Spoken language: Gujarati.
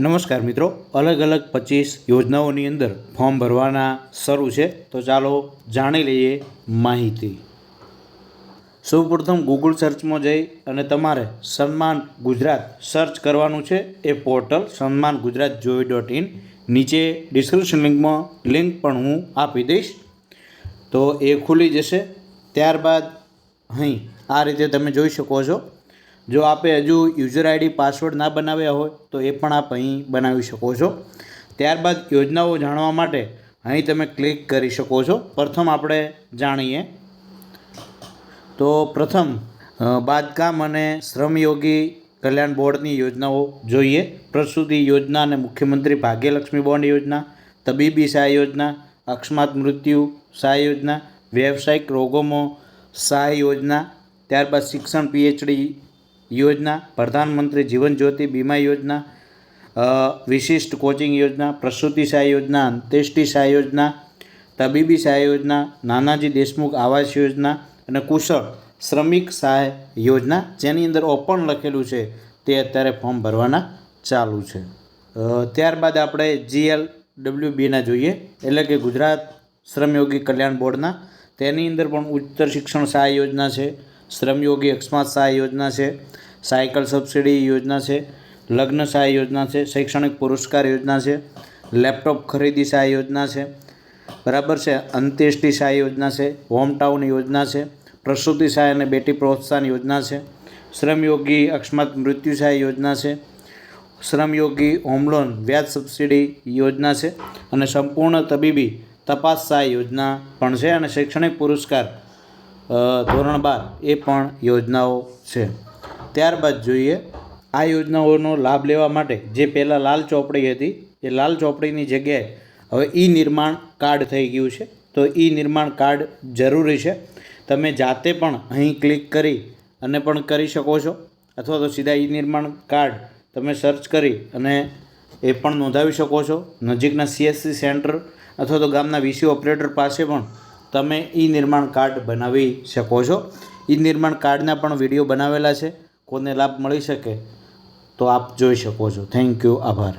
નમસ્કાર મિત્રો. અલગ અલગ પચીસ યોજનાઓની અંદર ફોર્મ ભરવાના શરૂ છે. તો ચાલો જાણી લઈએ માહિતી. સૌપ્રથમ ગૂગલ સર્ચમાં જઈ અને તમારે સન્માન ગુજરાત સર્ચ કરવાનું છે. એ પોર્ટલ સન્માન ગુજરાત જોઈ ડોટ ઇન નીચે ડિસ્ક્રિપ્શન લિંકમાં લિંક પણ હું આપી દઈશ. તો એ ખુલી જશે. ત્યારબાદ અહીં આ રીતે તમે જોઈ શકો છો. જો આપે હજુ યુઝર આઈડી પાસવર્ડ ના બનાવ્યા હોય, તો એ પણ આપ અહીં બનાવી શકો છો. ત્યારબાદ યોજનાઓ જાણવા માટે અહીં તમે ક્લિક કરી શકો છો. પ્રથમ આપણે જાણીએ. તો પ્રથમ બાંધકામ અને શ્રમયોગી કલ્યાણ બોર્ડની યોજનાઓ જોઈએ. પ્રસૂતિ યોજના અને મુખ્યમંત્રી ભાગ્યલક્ષ્મી બોન્ડ યોજના, તબીબી સહાય યોજના, અકસ્માત મૃત્યુ સહાય યોજના, વ્યવસાયિક રોગોમાં સહાય યોજના, ત્યારબાદ શિક્ષણ પીએચડી યોજના, પ્રધાનમંત્રી જીવન જ્યોતિ બીમા યોજના વિશિષ્ટ કોચિંગ યોજના, પ્રસૂતિ સહાય યોજના, અંત્યેષ્ટિ સહાય યોજના, તબીબી સહાય યોજના, નાનાજી દેશમુખ આવાસ યોજના અને કુશળ શ્રમિક સહાય યોજના જેની અંદર ઓપન લખેલું છે તે અત્યારે ફોર્મ ભરવાના ચાલુ છે. ત્યારબાદ આપણે જીએલ ડબલ્યુ બીના જોઈએ, એટલે કે ગુજરાત શ્રમયોગી કલ્યાણ બોર્ડના. તેની અંદર પણ ઉચ્ચતર શિક્ષણ સહાય યોજના છે. શ્રમયોગી અકસ્માત સહાય યોજના છે, સાયકલ સબસિડી યોજના છે, લગ્ન સહાય યોજના છે, શૈક્ષણિક પુરસ્કાર યોજના છે, લેપટોપ ખરીદી સહાય યોજના છે, બરાબર છે, અંત્યેષ્ટિ સહાય યોજના છે, હોમ ટાઉન યોજના છે, પ્રસૂતિ સહાય અને બેટી પ્રોત્સાહન યોજના છે શ્રમયોગી અકસ્માત મૃત્યુ સહાય યોજના છે શ્રમયોગી હોમ લોન વ્યાજ સબસિડી યોજના છે અને સંપૂર્ણ તબીબી તપાસ સહાય યોજના પણ છે અને શૈક્ષણિક પુરસ્કાર ધોરણ બાર એ પણ યોજનાઓ છે. ત્યારબાદ જોઈએ, આ યોજનાઓનો લાભ લેવા માટે જે પહેલાં લાલ ચોપડી હતી, એ લાલ ચોપડીની જગ્યાએ હવે ઈ નિર્માણ કાર્ડ થઈ ગયું છે. તો ઈ નિર્માણ કાર્ડ જરૂરી છે. તમે જાતે પણ અહીં ક્લિક કરી અને પણ કરી શકો છો. અથવા તો સીધા ઈ નિર્માણ કાર્ડ તમે સર્ચ કરી અને એ પણ નોંધાવી શકો છો. નજીકના સીએસસી સેન્ટર અથવા તો ગામના વીસી ઓપરેટર પાસે પણ તમે ઈ નિર્માણ કાર્ડ બનાવી શકો છો. ઈ નિર્માણ કાર્ડના પણ વીડિયો બનાવેલા છે. કોને લાભ મળી શકે તો આપ જોઈ શકો છો. થેન્ક યુ આભાર.